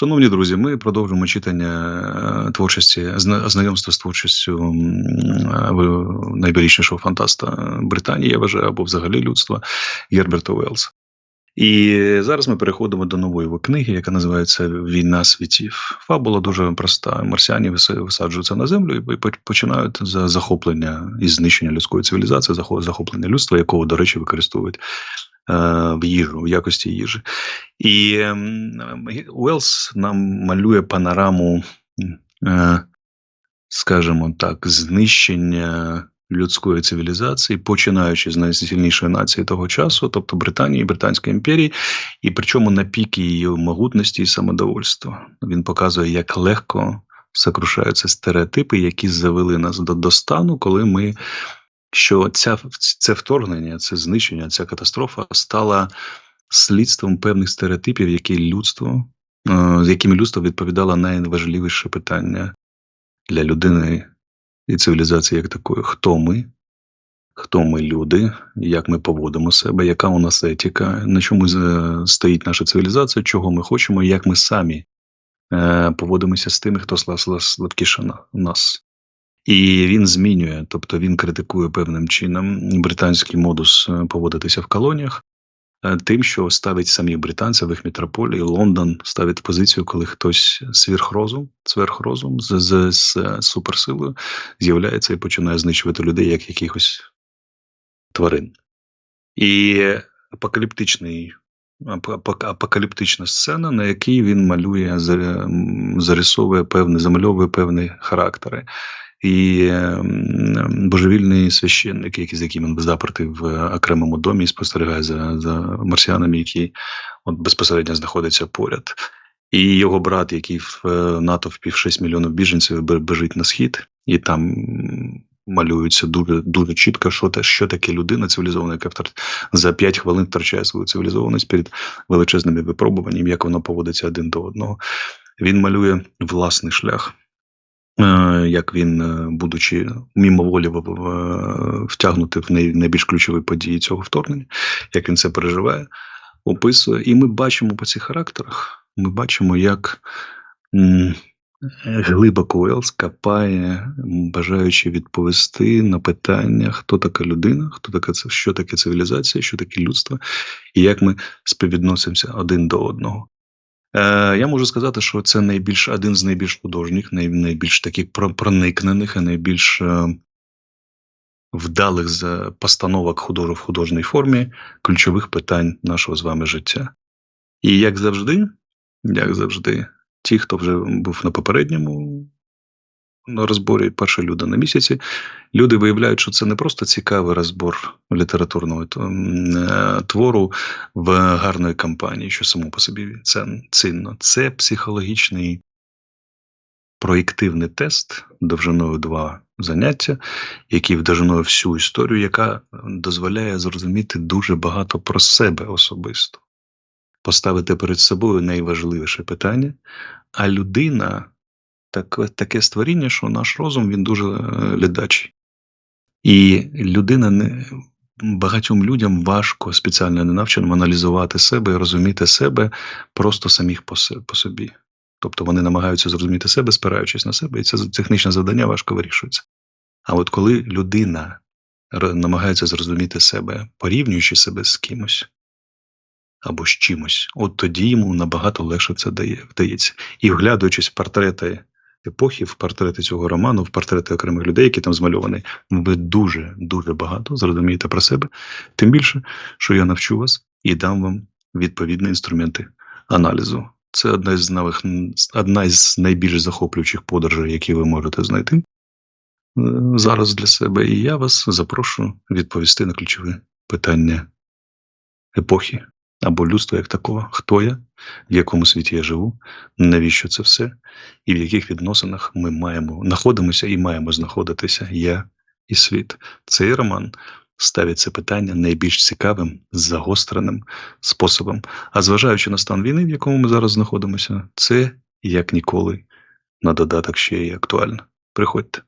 Шановні друзі, ми продовжуємо читання е, творчості, зна- знайомство з творчістю е, найвеличнішого фантаста Британії, я вважаю, або взагалі людства Герберта Уеллса. І зараз ми переходимо до нової його книги, яка називається Війна світів. Фабула дуже проста. Марсіані висаджуються на землю і починають за захоплення і знищення людської цивілізації, захоплення людства, якого, до речі, використовують в їжу, в якості їжі. І ем, Уелс нам малює панораму, е, скажімо так, знищення людської цивілізації, починаючи з найсильнішої нації того часу, тобто Британії, Британської імперії, і причому на піки її могутності і самодовольства. Він показує, як легко сокрушаються стереотипи, які завели нас до, до стану, коли ми. Що ця, це вторгнення, це знищення, ця катастрофа стала слідством певних стереотипів, які людство, е, з якими людство відповідало найважливіше питання для людини і цивілізації як такої: хто ми, хто ми люди, як ми поводимо себе, яка у нас етика, на чому стоїть наша цивілізація, чого ми хочемо, як ми самі е, поводимося з тими, хто сла- сла- слабкіше нас. І він змінює, тобто він критикує певним чином британський модус е, поводитися в колоніях, е, тим, що ставить самих британців метрополії, Лондон ставить позицію, коли хтось сверхрозум, сверхрозум з, з, з суперсилою з'являється і починає знищувати людей як якихось тварин. І апокаліптичний апо- апо- апокаліптична сцена, на якій він малює, зарисовує певні, замальовує певні характери. І ем, божевільний священник, який з яким він запертий в окремому домі і спостерігає за, за марсіанами, які от безпосередньо знаходяться поряд. І його брат, який в е, натовпі в 6 мільйонів біженців бе- біжить на схід, і там малюється дуже дуже чітко, що те, що таке людина цивілізована, яка втр- за 5 хвилин втрачає свою цивілізованість перед величезними випробуваннями, як вона поводиться один до одного. Він малює власний шлях. Е, Як він, е, будучи мимоволі в- в- найбільш ключові події цього вторгнення, як він це переживає, описує. І ми бачимо по цих характерах, ми бачимо, як глибоко Уелс копає, бажаючи відповісти на питання, хто така людина, хто така це, що таке цивілізація, що таке людство, і як ми співвідносимося один до одного. Е, я можу сказати, що це найбільш один з найбільш художніх, най, найбільш таких проникнених і найбільш е, вдалих постановок художу в художній формі ключових питань нашого з вами життя. І як завжди, як завжди, ті, хто вже був на попередньому розборі перші люди на місяці, люди виявляють, що це не просто цікавий розбор літературного е, твору в гарної кампанії, що само по собі це цінно. Це психологічний проєктивний тест довжиною два заняття, який довжиною всю історію, яка дозволяє зрозуміти дуже багато про себе особисто, поставити перед собою найважливіше питання, а людина таке, таке створіння, що наш розум він дуже е, ледачий. І людина не багатьом людям важко спеціально не навченим аналізувати себе і розуміти себе просто самих по, собі. Тобто вони намагаються зрозуміти себе, спираючись на себе, і це технічне завдання важко вирішується. А от коли людина намагається зрозуміти себе, порівнюючи себе з кимось або з чимось, от тоді йому набагато легше це вдається. І вглядуючись в портрети епохи, в портрети цього роману, в портрети окремих людей, які там змальовані, ви дуже дуже багато зрозумієте про себе. Тим більше, що я навчу вас і дам вам відповідні інструменти аналізу. Це одна із нових, одна із найбільш захоплюючих подорожей, які ви можете знайти е, зараз для себе. І я вас запрошую відповісти на ключові питання епохи або людства як такого. Хто я, в якому світі я живу, навіщо це все, і в яких відносинах ми маємо знаходимося і маємо знаходитися я і світ. Цей роман ставить це питання найбільш цікавим, загостреним способом. А зважаючи на стан війни, в якому ми зараз знаходимося, це як ніколи на додаток ще й актуально. Приходьте.